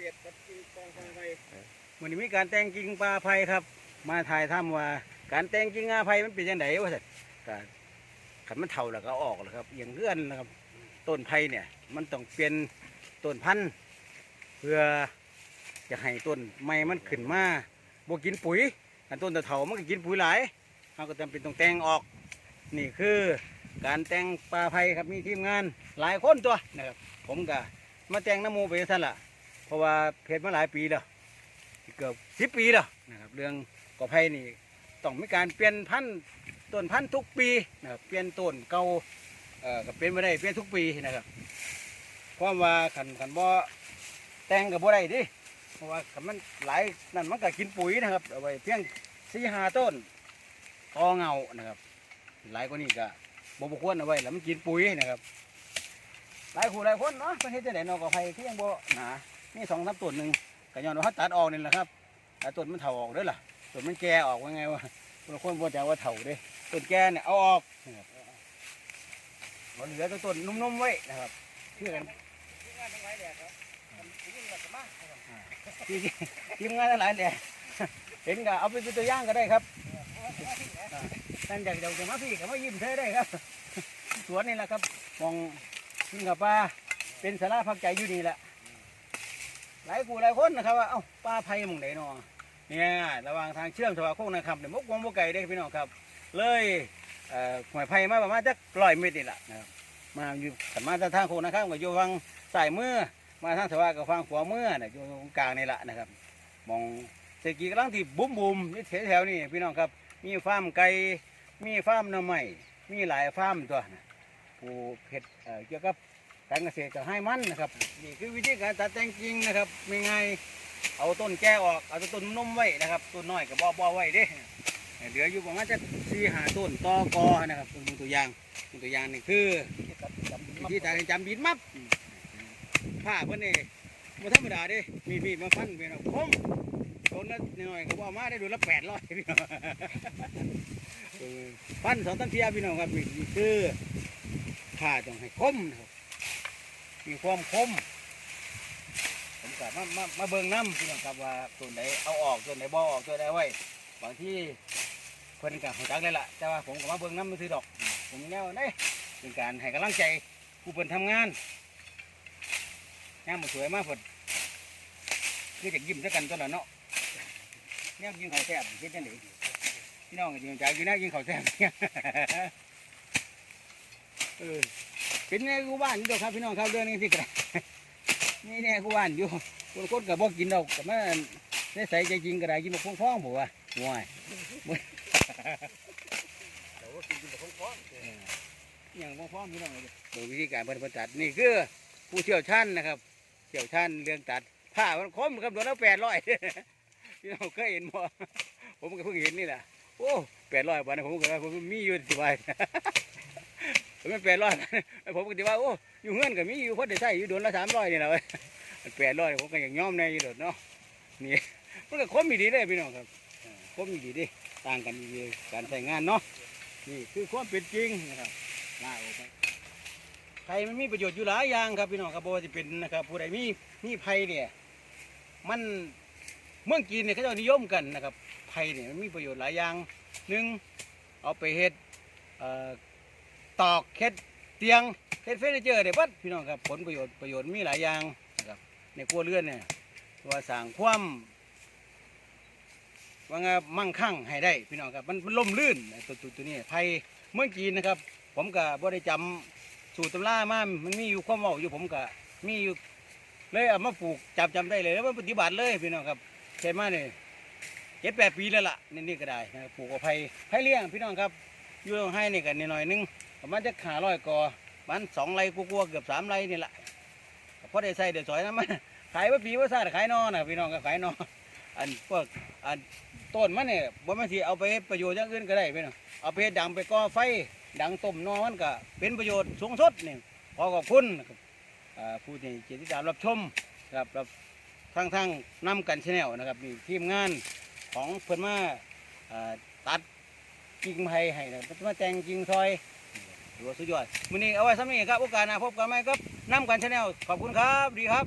ลียดกับกิ่งกองฟางไฟวันนี้มีการแต่งกิ่งปลาไผ่ครับ มาถ่ายทำว่า การแต่งกิ่งงาไผ่มันเป็นยังไงวะสัตก็ขันมันเท่าแล้วก็เอาออกแล้วครับอย่างเงื่อนนะครับต้นไผ่เนี่ย มันต้องเปลี่ยนต้นพันธุ์เพื่อจะให้ต้นไม้มันขึ้นมาบวกินปุ๋ยอันต้นตะเถามันก็กินปุ๋ยหลายเราก็จำเป็นต้องแต่งออก นี่คือการแต่งปลาไผ่ครับมีทีมงานหลายคนตัวนะครับผมก็มาแต่งน้ำหมูไปท่านละ เพราะว่าเพจมาหลายปีแล้วเกือบสิบปีแล้วนะครับเรื่องกอไผ่นี่ต้องมีการเปลี่ยนพันธุ์ต้นพันธุ์ทุกปีนะครับเปลี่ยนต้นเก่าเอ่อก็เป็นไม่ได้เปลี่ยนทุกปีนะครับเพราะว่าขันขันบ่แต่งกับบ่ได้ดิเพราะว่าขันมันหลายนั่นมันก็กินปุ๋ยนะครับเอาไว้เพียงสี่ห้าต้นตอเงานะครับ หลายกว่านี้ก็บ่บควรเอาไว้แล้วมันกินปุ๋ยนะครับหลายคู่หลายคนเนาะประเทศจะไหนเนอกกอไผ่ที่ยังบ่หนา นี่สองสามต้นหนึ่งก็ย้อนว่าเขาตัดออกนี่แหละครับแต่ต้นมันเถาออกด้วยล่ะต้นมันแก่ออกว่าไงวะบางคนบอกจะว่าเถาเด้ต้นแก่เนี่ยเอาออกนะครับเอาเหลือต่ต้นนุ่มๆไว้นะครับเพื่อกันที่งานทั้งหลายแดดครับผมยิ่งแบบมาทีทีมงานทั้งหลายเนี่ยเห็นก็เอาไปเป็นตัวอย่างก็ได้ครับท่านอยากจะจะมาพี่ก็มายิ้มเธอได้ครับ สวนนี่แหละครับมองกินกับปลาเป็นสาระพักใจอยู่นี่แหละ หลายกูหลายคนนะครับว่าเอ้าป้าไผ่หมองไหนนอเนี่ยระหว่างทางเชื่อมสวาโคกนะครับเนี่ยมกวงมกไก่ได้พี่น้องครับ เลยเอ่อหวยไผ่มาประมาณจักร้อยเมตรนี่แหละนะครับมาอยู่ขันมารถทางโคกนะครับก็อยู่ฟังสายมือมาทางสวากับฟังขวามือน่ะอยู่ตรงกลางนี่แหละนะครับ มองเศรษฐกิจกำลังที่บุ้มบุมนี่แถวๆนี่พี่น้องครับ มีฟาร์มไก่มีฟาร์มน้ำใหม่มีหลายฟาร์มตัวนะผู้เพ็ดเอ่อเกี่ยวกับ การเกษตรจะให้มันนะครับนี่คือวิธีการตัดแต่งกิ่งนะครับไม่ไงายเอาต้นแก่ออกเอาต้นนุ่มไว้นะครับต้นน้อยกับบ่บ่ไว้เด้เหลืออยู่ประมาณจะสี่หาต้นตอกอนะครับเป็นตัวอย่างเป็นตัวอย่างนี่คือวิธีการจำบิดมับผ้าเพื่อนนี่มาธรรมดาด้มีมีดมาฟันพี่น้องคมโดนละหน่อยก็บ่มาได้ดนละแปดร้อยพี่น้องฟันสองตั้งเทียพี่น้องครับนี่นี่คือผ้าต้องให้คมนะครับ มีความคมผมก็มามามาเบิ่งน้ำพี่น้องครับว่าตัวไหนเอาออกตัวไหนบ่ออกตัวไหนไว้บางที่เพิ่นก็หัวจักเลยล่ะแต่ว่าผมก็มาเบิ่งน้ำมือถือดอก ผมแนวได้เป็นการให้กำลังใจผู้เพิ่นทำงานงานมันสวยมากเพิ่นคือจะยิ้มด้วยกันตัวละเนาะแนวยิงเขาแซ่บคิดจังไดพี่น้องก็ยิงใจอยู่นะยิงเขาแซ่บเออ เป็นแน่กูบ้านอยู่ดอกครับพี่น้องครับเรื่องนี้ที่กระนี่แน่กูบ้านอยู่คนคนกับบ่กินดอกกับแม่ได้ใส่ใจจริงกระไรกินมาพ้องๆผมว่าห่วยแต่ว่ากินกินแบบคล้องอย่างพ้องๆพี่น้องเลยโดยวิธีการเพิ่นเพิ่นตัดนี่คือผู้เชี่ยวชาญนะครับเชี่ยวชาญเรื่องตัดผ้ามันคมครับโดนแล้วแปดร้อยพี่น้องเคยเห็นบ่ผมก็เพิ่งเห็นนี่แหละโอ้แปดร้อยบาทนะผมก็ผมมีอยู่สบาย ผมเป็นแปดร้อยผมก็คิว่าโอ้อยู่เฮือนก็มีอยู่คนได้ใช้อยู่โดนละสามร้อยนี่แหละเว้ยแปดร้อยผมก็ยังยอมในอยู่โดดเนาะนี่มันก็คมอีดีเลยพี่น้องครับเออคมอีดีดิต่างกันดีการใช้งานเนาะนี่คือความเป็นจริงนะครับลาออกไปไผ่มันมีประโยชน์อยู่หลายอย่างครับพี่น้องครับบ่ว่าจะเป็นนะครับผู้ใดมีมีไผ่เนี่ยมันเมืองจีนเนี่ยเขาจะนิยมกันนะครับไผ่เนี่ยมันมีประโยชน์หลายอย่างหนึ่งเอาไปเฮ็ดเอ่อ ตอกเฮ็ดเตียงเฮ็ดเฟอร์นิเจอร์เดี๋ยวบัดพี่น้องครับผลประโยชน์ประโยชน์มีหลายอย่างนะครับในครัวเรือนเนี่ยว่าสร้างความว่าไงมั่งคั่งให้ได้พี่น้องครับมันมันล่มลื่นตัวตัวตัวนี้ไผ่เมืองจีนนะครับ ผมก็บ่ได้จำสูตรตำรามามันมีอยู่ความเว้าอยู่ผมก็มีอยู่เลยเอามาปลูกจับจำได้เลยแล้วมาปฏิบัติเลยพี่น้องครับใช่มาเนี่ยเจ็ดแปดปีแล้วล่ะนี่นี่ก็ได้นะครับปลูกกับไผ่ไผ่เลี้ยงพี่น้องครับอยู่ตรงให้นี่กันนิดหน่อยนึง ประมาณจะขาร้อยกอมันสองไรกลัวๆเกือบสามไรนี่แหละพอได้ใส่เดี๋ยวสอยน้ำมันขายว่าปีว่าซาดขายนอนะพี่น้องก็ขายนออันพวกอันต้นมันเนี่ยบ่แม่นสิเอาไปประโยชน์อย่างอื่นก็ได้พี่น้องเอาไปดังไปก่อไฟดังต้มนอมันก็เป็นประโยชน์สูงสุดนี่ขอขอบคุณครับผู้ที่ติดตามรับชมครับรับทั้งทั้งนำกันชแนลนะครับมีทีมงานของเพิ่อนมาตัดกิ่งไผ่ให้นะเพิ่นมาแต่งกิ่งซอย ถือว่าสุดยอดวันนี้เอาไว้สำนี้ครับโอกาสหน้าพบกันใหม่ครับน้ำกันชาแนลขอบคุณครับดีครับ